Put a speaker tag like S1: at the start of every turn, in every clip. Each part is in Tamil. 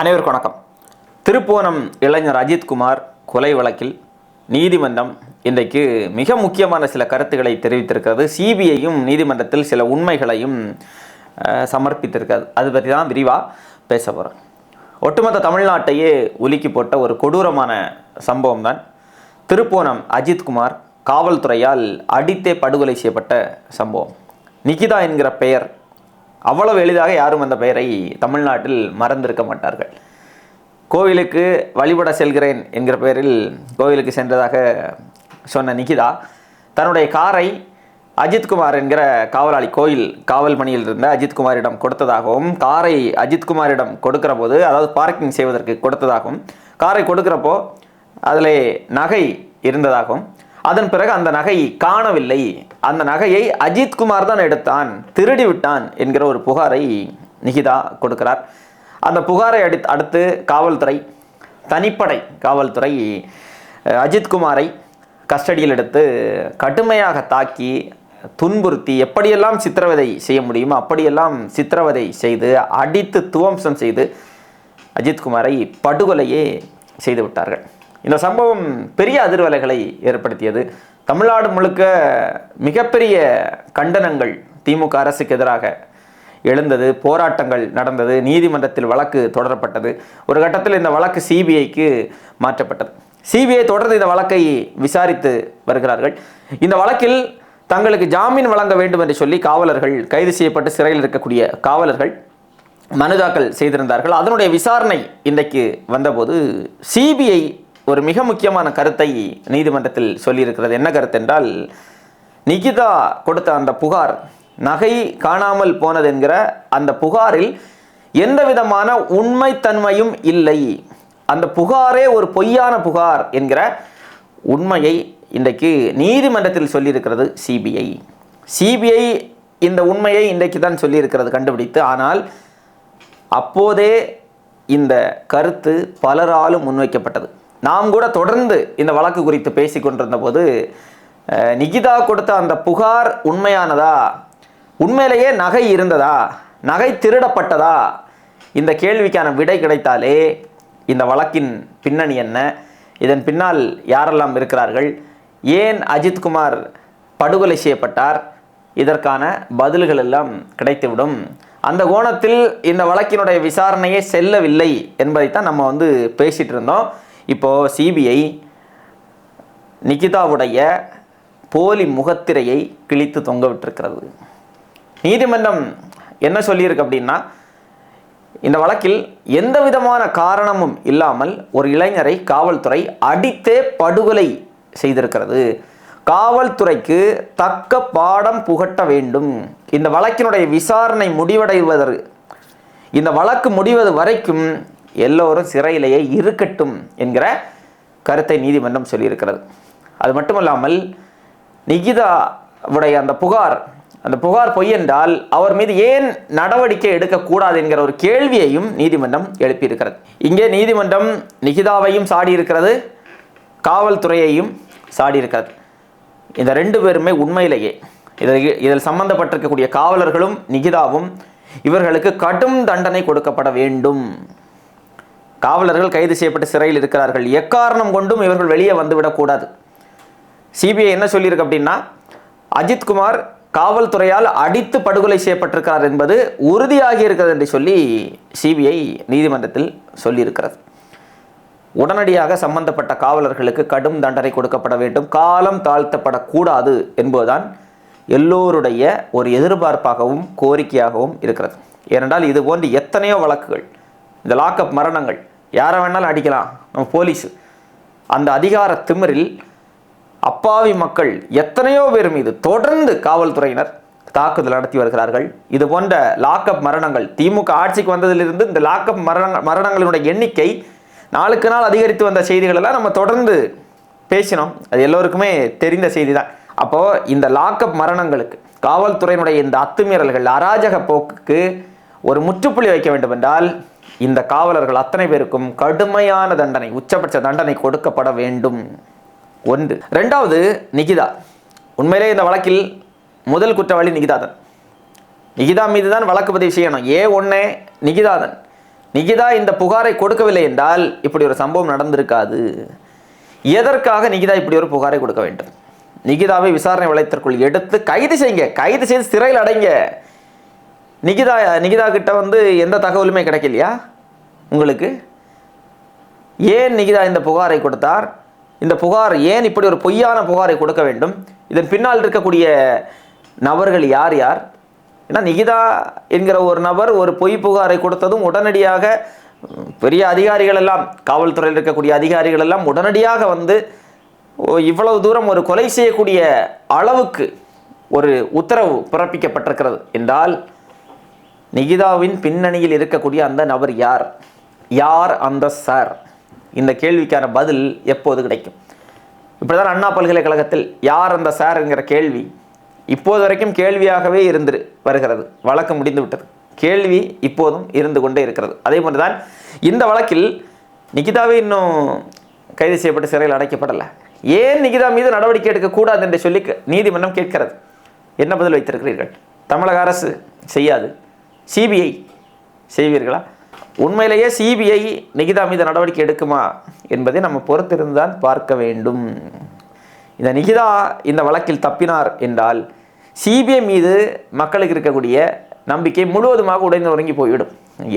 S1: அனைவருக்கும் வணக்கம் திருப்போணம் இளைஞர் அஜித்குமார் கொலை வழக்கில் நீதிமன்றம் இன்றைக்கு மிக முக்கியமான சில கருத்துக்களை தெரிவித்திருக்கிறது சிபிஐயும் நீதிமன்றத்தில் சில உண்மைகளையும் சமர்ப்பித்திருக்கிறது அது பற்றி தான் விரிவாக பேச போகிறேன் ஒட்டுமொத்த தமிழ்நாட்டையே உலுக்கி போட்ட ஒரு கொடூரமான சம்பவம் தான் திருப்போணம் அஜித்குமார் காவல்துறையால் அடித்தே படுகொலை செய்யப்பட்ட சம்பவம் நிகிதா என்கிற பெயர் அவ்வளவு எளிதாக யாரும் அந்த பெயரை தமிழ்நாட்டில் மறந்திருக்க மாட்டார்கள் கோவிலுக்கு வழிபட செல்கிறேன் என்கிற பெயரில் கோவிலுக்கு சென்றதாக சொன்ன நிகிதா தன்னுடைய காரை அஜித்குமார் என்கிற காவலாளி கோயில் காவல் பணியில் இருந்த அஜித்குமாரிடம் கொடுத்ததாகவும் காரை அஜித்குமாரிடம் கொடுக்கிற போது அதாவது பார்க்கிங் செய்வதற்கு கொடுத்ததாகவும் காரை கொடுக்கிறப்போ அதில் நகை இருந்ததாகவும் அதன் பிறகு அந்த நகை காணவில்லை அந்த நகையை அஜித்குமார் தான் எடுத்தான் திருடி விட்டான் என்கிற ஒரு புகாரை நிகிதா கொடுக்கிறார் அந்த புகாரை அடி அடுத்து காவல்துறை தனிப்படை காவல்துறை அஜித்குமாரை கஸ்டடியில் எடுத்து கடுமையாக தாக்கி துன்புறுத்தி எப்படியெல்லாம் சித்திரவதை செய்ய முடியுமோ அப்படியெல்லாம் சித்திரவதை செய்து அடித்து துவம்சம் செய்து அஜித்குமாரை படுகொலையே செய்து விட்டார்கள் இந்த சம்பவம் பெரிய அதிர்வலைகளை ஏற்படுத்தியது தமிழ்நாடு முழுக்க மிகப்பெரிய கண்டனங்கள் திமுக அரசுக்கு எதிராக எழுந்தது போராட்டங்கள் நடந்தது நீதிமன்றத்தில் வழக்கு தொடரப்பட்டது ஒரு கட்டத்தில் இந்த வழக்கு சிபிஐக்கு மாற்றப்பட்டது சிபிஐ தொடர்ந்து இந்த வழக்கை விசாரித்து வருகிறார்கள் இந்த வழக்கில் தங்களுக்கு ஜாமீன் வழங்க வேண்டும் என்று சொல்லி காவலர்கள் கைது செய்யப்பட்டு சிறையில் இருக்கக்கூடிய காவலர்கள் மனு தாக்கல் செய்திருந்தார்கள் அதனுடைய விசாரணை இன்றைக்கு வந்தபோது சிபிஐ ஒரு மிக முக்கியமான கருத்தை நீதிமன்றத்தில் சொல்லியிருக்கிறது என்ன கருத்து என்றால் நிகிதா கொடுத்த அந்த புகார் நகை காணாமல் போனது என்கிற அந்த புகாரில் எந்த விதமான உண்மைத்தன்மையும் இல்லை அந்த புகாரே ஒரு பொய்யான புகார் என்கிற உண்மையை இன்றைக்கு நீதிமன்றத்தில் சொல்லியிருக்கிறது சிபிஐ சிபிஐ இந்த உண்மையை இன்றைக்கு தான் சொல்லியிருக்கிறது கண்டுபிடித்து ஆனால் அப்போதே இந்த கருத்து பலராலும் முன்வைக்கப்பட்டது நாம் கூட தொடர்ந்து இந்த வழக்கு குறித்து பேசி கொண்டிருந்த போது நிகிதா கொடுத்த அந்த புகார் உண்மையானதா உண்மையிலேயே நகை இருந்ததா நகை திருடப்பட்டதா இந்த கேள்விக்கான விடை கிடைத்தாலே இந்த வழக்கின் பின்னணி என்ன இதன் பின்னால் யாரெல்லாம் இருக்கிறார்கள் ஏன் அஜித்குமார் படுகொலை செய்யப்பட்டார் இதற்கான பதில்கள் எல்லாம் கிடைத்துவிடும் அந்த கோணத்தில் இந்த வழக்கினுடைய விசாரணையே செல்லவில்லை என்பதைத்தான் நம்ம வந்து பேசிகிட்டு இருந்தோம் இப்போது சிபிஐ நிகிதாவுடைய போலி முகத்திரையை கிழித்து தொங்க விட்டிருக்கிறது நீதிமன்றம் என்ன சொல்லியிருக்கு அப்படின்னா இந்த வழக்கில் எந்த விதமான காரணமும் இல்லாமல் ஒரு இளைஞரை காவல்துறை அடித்தே படுகொலை செய்திருக்கிறது காவல்துறைக்கு தக்க பாடம் புகட்ட வேண்டும் இந்த வழக்கினுடைய விசாரணை முடிவடைவதற்கு இந்த வழக்கு முடிவது வரைக்கும் எல்லோரும் சிறையிலேயே இருக்கட்டும் என்கிற கருத்தை நீதிமன்றம் சொல்லியிருக்கிறது அது மட்டுமல்லாமல் நிகிதா உடைய அந்த புகார் அந்த புகார் பொய் என்றால் அவர் மீது ஏன் நடவடிக்கை எடுக்கக்கூடாது என்கிற ஒரு கேள்வியையும் நீதிமன்றம் எழுப்பியிருக்கிறது இங்கே நீதிமன்றம் நிகிதாவையும் சாடியிருக்கிறது காவல்துறையையும் சாடியிருக்கிறது இந்த ரெண்டு பேருமே உண்மையிலேயே இதில் இதில் சம்பந்தப்பட்டிருக்கக்கூடிய காவலர்களும் நிகிதாவும் இவர்களுக்கு கடும் தண்டனை கொடுக்கப்பட வேண்டும் காவலர்கள் கைது செய்யப்பட்டு சிறையில் இருக்கிறார்கள் எக்காரணம் கொண்டும் இவர்கள் வெளியே வந்துவிடக்கூடாது சிபிஐ என்ன சொல்லியிருக்கு அப்படின்னா அஜித்குமார் காவல்துறையால் அடித்து படுகொலை செய்யப்பட்டிருக்கிறார் என்பது உறுதியாகி இருக்கிறது என்று சொல்லி சிபிஐ நீதிமன்றத்தில் சொல்லியிருக்கிறது உடனடியாக சம்பந்தப்பட்ட காவலர்களுக்கு கடும் தண்டனை கொடுக்கப்பட வேண்டும் காலம் தாழ்த்தப்படக்கூடாது என்பதுதான் எல்லோருடைய ஒரு எதிர்பார்ப்பாகவும் கோரிக்கையாகவும் இருக்கிறது ஏனென்றால் இது போன்ற எத்தனையோ வழக்குகள் இந்த லாக்அப் மரணங்கள் யாரை வேணாலும் அடிக்கலாம் நம்ம போலீஸ் அந்த அதிகார திமிரில் அப்பாவி மக்கள் எத்தனையோ பேர் மீது தொடர்ந்து காவல்துறையினர் தாக்குதல் நடத்தி வருகிறார்கள் இது போன்ற லாக்அப் மரணங்கள் திமுக ஆட்சிக்கு வந்ததிலிருந்து இந்த லாக்அப் மரண மரணங்களினுடைய எண்ணிக்கை நாளுக்கு நாள் அதிகரித்து வந்த செய்திகளெல்லாம் நம்ம தொடர்ந்து பேசினோம் அது எல்லோருக்குமே தெரிந்த செய்தி தான் அப்போது இந்த லாக்அப் மரணங்களுக்கு காவல்துறையினுடைய இந்த அத்துமீறல்கள் அராஜக போக்குக்கு ஒரு முற்றுப்புள்ளி வைக்க வேண்டும் என்றால் இந்த காவலர்கள் அத்தனை பேருக்கும் கடுமையான தண்டனை உச்சபட்ச தண்டனை கொடுக்கப்பட வேண்டும் ஒன்று ரெண்டாவது நிகிதா உண்மையிலே இந்த வழக்கில் முதல் குற்றவாளி நிகிதாதன் நிகிதா மீது தான் வழக்கு பதிவு செய்யணும் ஏ ஒன்னே நிகிதாதன் நிகிதா இந்த புகாரை கொடுக்கவில்லை என்றால் இப்படி ஒரு சம்பவம் நடந்திருக்காது எதற்காக நிகிதா இப்படி ஒரு புகாரை கொடுக்க வேண்டும் நிகிதாவை விசாரணை வளையத்திற்குள் எடுத்து கைது செய்யுங்க கைது செய்து சிறையில் அடைங்க நிகிதா நிகிதா கிட்ட வந்து எந்த தகவலுமே கிடைக்கலையா உங்களுக்கு ஏன் நிகிதா இந்த புகாரை கொடுத்தார் இந்த புகார் ஏன் இப்படி ஒரு பொய்யான புகாரை கொடுக்க வேண்டும் இதன் பின்னால் இருக்கக்கூடிய நபர்கள் யார் யார் ஏன்னா நிகிதா என்கிற ஒரு நபர் ஒரு பொய் புகாரை கொடுத்ததும் உடனடியாக பெரிய அதிகாரிகள் எல்லாம் காவல்துறையில் இருக்கக்கூடிய அதிகாரிகள் எல்லாம் உடனடியாக வந்து இவ்வளவு தூரம் ஒரு கொலை செய்யக்கூடிய அளவுக்கு ஒரு உத்தரவு பிறப்பிக்கப்பட்டிருக்கிறது என்றால் நிகிதாவின் பின்னணியில் இருக்கக்கூடிய அந்த நபர் யார் யார் அந்த சார் இந்த கேள்விக்கான பதில் எப்போது கிடைக்கும் இப்படி தான் அண்ணா பல்கலைக்கழகத்தில் யார் அந்த சார்ங்கிற கேள்வி இப்போது வரைக்கும் கேள்வியாகவே இருந்து வருகிறது வழக்கு முடிந்து விட்டது கேள்வி இப்போதும் இருந்து கொண்டே இருக்கிறது அதே போன்று தான் இந்த வழக்கில் நிகிதாவே இன்னும் கைது செய்யப்பட்டு சிறையில் அடைக்கப்படலை ஏன் நிகிதா மீது நடவடிக்கை எடுக்கக்கூடாது என்று சொல்லி நீதிமன்றம் கேட்கிறது என்ன பதில் வைத்திருக்கிறீர்கள் தமிழக அரசு செய்யாது சிபிஐ செய்வீர்களா உண்மையிலேயே சிபிஐ நிகிதா மீது நடவடிக்கை எடுக்குமா என்பதை நம்ம பொறுத்திருந்தால் பார்க்க வேண்டும் இந்த நிகிதா இந்த வழக்கில் தப்பினார் என்றால் சிபிஐ மீது மக்களுக்கு இருக்கக்கூடிய நம்பிக்கை முழுவதுமாக உடைந்து நொறுங்கி போய்விடும்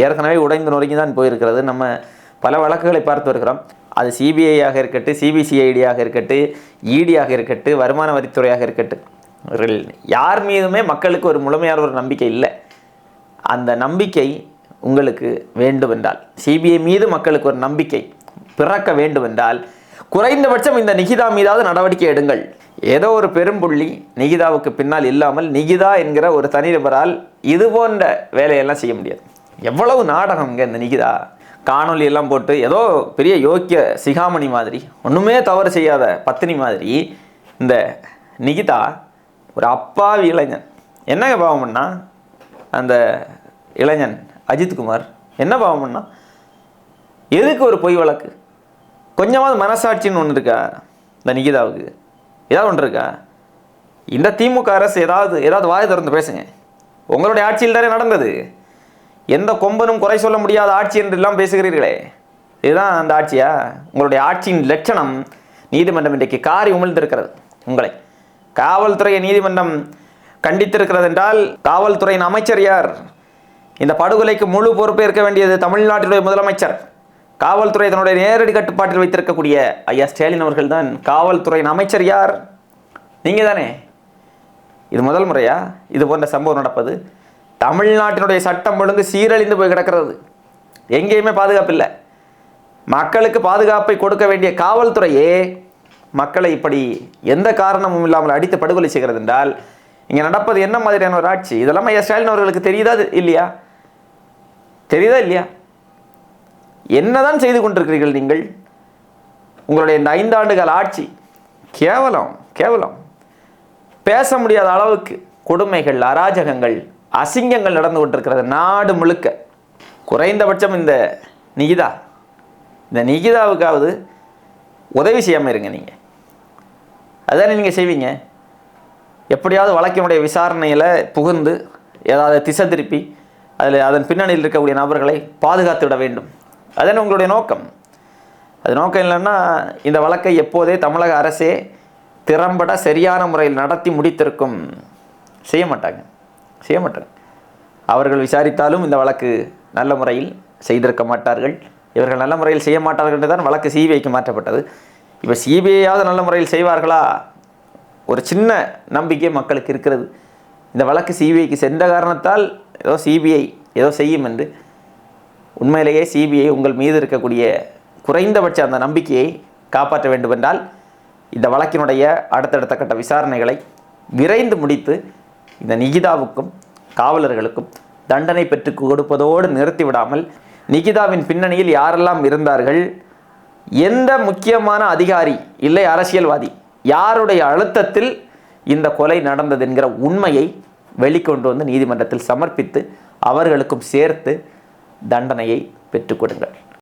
S1: ஏற்கனவே உடைந்து நொறுங்கி தான் போயிருக்கிறது நம்ம பல வழக்குகளை பார்த்து வருகிறோம் அது சிபிஐயாக இருக்கட்டு சிபிசிஐடியாக இருக்கட்டு இடியாக e இருக்கட்டு வருமான வரித்துறையாக இருக்கட்டு யார் மீதுமே மக்களுக்கு ஒரு முழுமையான ஒரு நம்பிக்கை இல்லை அந்த நம்பிக்கை உங்களுக்கு வேண்டுமென்றால் சிபிஐ மீது மக்களுக்கு ஒரு நம்பிக்கை பிறக்க வேண்டுமென்றால் குறைந்தபட்சம் இந்த நிகிதா மீதாவது நடவடிக்கை எடுங்கள் ஏதோ ஒரு பெரும்புள்ளி நிகிதாவுக்கு பின்னால் இல்லாமல் நிகிதா என்கிற ஒரு தனிநபரால் இது போன்ற வேலையெல்லாம் செய்ய முடியாது எவ்வளவு நாடகம் இங்கே இந்த நிகிதா காணொலி எல்லாம் போட்டு ஏதோ பெரிய யோக்கிய சிகாமணி மாதிரி ஒன்றுமே தவறு செய்யாத பத்தினி மாதிரி இந்த நிகிதா ஒரு அப்பாவி இளைஞன் என்னங்க பாவம்னா அந்த இளைஞன் அஜித்குமார் என்ன பாவம்னா எதுக்கு ஒரு பொய் வழக்கு கொஞ்சமாவது மனசாட்சின்னு ஒன்று இருக்கா இந்த நிகிதாவுக்கு ஏதாவது ஒன்று இருக்கா இந்த திமுக அரசு ஏதாவது ஏதாவது வாய் திறந்து பேசுங்க உங்களுடைய ஆட்சியில் தானே நடந்தது எந்த கொம்பனும் குறை சொல்ல முடியாத ஆட்சி எல்லாம் பேசுகிறீர்களே இதுதான் அந்த ஆட்சியா உங்களுடைய ஆட்சியின் லட்சணம் நீதிமன்றம் இன்றைக்கு காரி உமிழ்ந்திருக்கிறது உங்களை காவல்துறையை நீதிமன்றம் கண்டித்திருக்கிறது என்றால் காவல்துறையின் அமைச்சர் யார் இந்த படுகொலைக்கு முழு பொறுப்பேற்க வேண்டியது தமிழ்நாட்டினுடைய முதலமைச்சர் காவல்துறை தன்னுடைய நேரடி கட்டுப்பாட்டில் வைத்திருக்கக்கூடிய ஐயா ஸ்டாலின் அவர்கள் தான் காவல்துறையின் அமைச்சர் யார் நீங்கள் தானே இது முதல் முறையா இது போன்ற சம்பவம் நடப்பது தமிழ்நாட்டினுடைய சட்டம் ஒழுங்கு சீரழிந்து போய் கிடக்கிறது எங்கேயுமே பாதுகாப்பு இல்லை மக்களுக்கு பாதுகாப்பை கொடுக்க வேண்டிய காவல்துறையே மக்களை இப்படி எந்த காரணமும் இல்லாமல் அடித்து படுகொலை செய்கிறது என்றால் இங்கே நடப்பது என்ன மாதிரியான ஒரு ஆட்சி இதெல்லாம் ஐயா ஸ்டாலின் அவர்களுக்கு தெரியுதா இல்லையா தெரியுதா இல்லையா என்னதான் செய்து கொண்டிருக்கிறீர்கள் நீங்கள் உங்களுடைய இந்த ஐந்தாண்டுகள் ஆட்சி கேவலம் கேவலம் பேச முடியாத அளவுக்கு கொடுமைகள் அராஜகங்கள் அசிங்கங்கள் நடந்து கொண்டிருக்கிறது நாடு முழுக்க குறைந்தபட்சம் இந்த நிகிதா இந்த நிகிதாவுக்காவது உதவி செய்யாமல் இருங்க நீங்கள் அதுதானே நீங்கள் செய்வீங்க எப்படியாவது வழக்கினுடைய விசாரணையில் புகுந்து ஏதாவது திசை திருப்பி அதில் அதன் பின்னணியில் இருக்கக்கூடிய நபர்களை பாதுகாத்து விட வேண்டும் அதன் உங்களுடைய நோக்கம் அது நோக்கம் இல்லைன்னா இந்த வழக்கை எப்போதே தமிழக அரசே திறம்பட சரியான முறையில் நடத்தி முடித்திருக்கும் செய்ய மாட்டாங்க செய்ய மாட்டாங்க அவர்கள் விசாரித்தாலும் இந்த வழக்கு நல்ல முறையில் செய்திருக்க மாட்டார்கள் இவர்கள் நல்ல முறையில் செய்ய மாட்டார்கள் என்று தான் வழக்கு சிபிஐக்கு மாற்றப்பட்டது இப்போ சிபிஐயாவது நல்ல முறையில் செய்வார்களா ஒரு சின்ன நம்பிக்கை மக்களுக்கு இருக்கிறது இந்த வழக்கு சிபிஐக்கு சென்ற காரணத்தால் ஏதோ சிபிஐ ஏதோ செய்யும் என்று உண்மையிலேயே சிபிஐ உங்கள் மீது இருக்கக்கூடிய குறைந்தபட்ச அந்த நம்பிக்கையை காப்பாற்ற வேண்டுமென்றால் இந்த வழக்கினுடைய அடுத்தடுத்த கட்ட விசாரணைகளை விரைந்து முடித்து இந்த நிகிதாவுக்கும் காவலர்களுக்கும் தண்டனை பெற்று கொடுப்பதோடு நிறுத்திவிடாமல் நிகிதாவின் பின்னணியில் யாரெல்லாம் இருந்தார்கள் எந்த முக்கியமான அதிகாரி இல்லை அரசியல்வாதி யாருடைய அழுத்தத்தில் இந்த கொலை நடந்தது என்கிற உண்மையை வெளிக்கொண்டு வந்து நீதிமன்றத்தில் சமர்ப்பித்து அவர்களுக்கும் சேர்த்து தண்டனையை பெற்றுக்கொடுங்கள்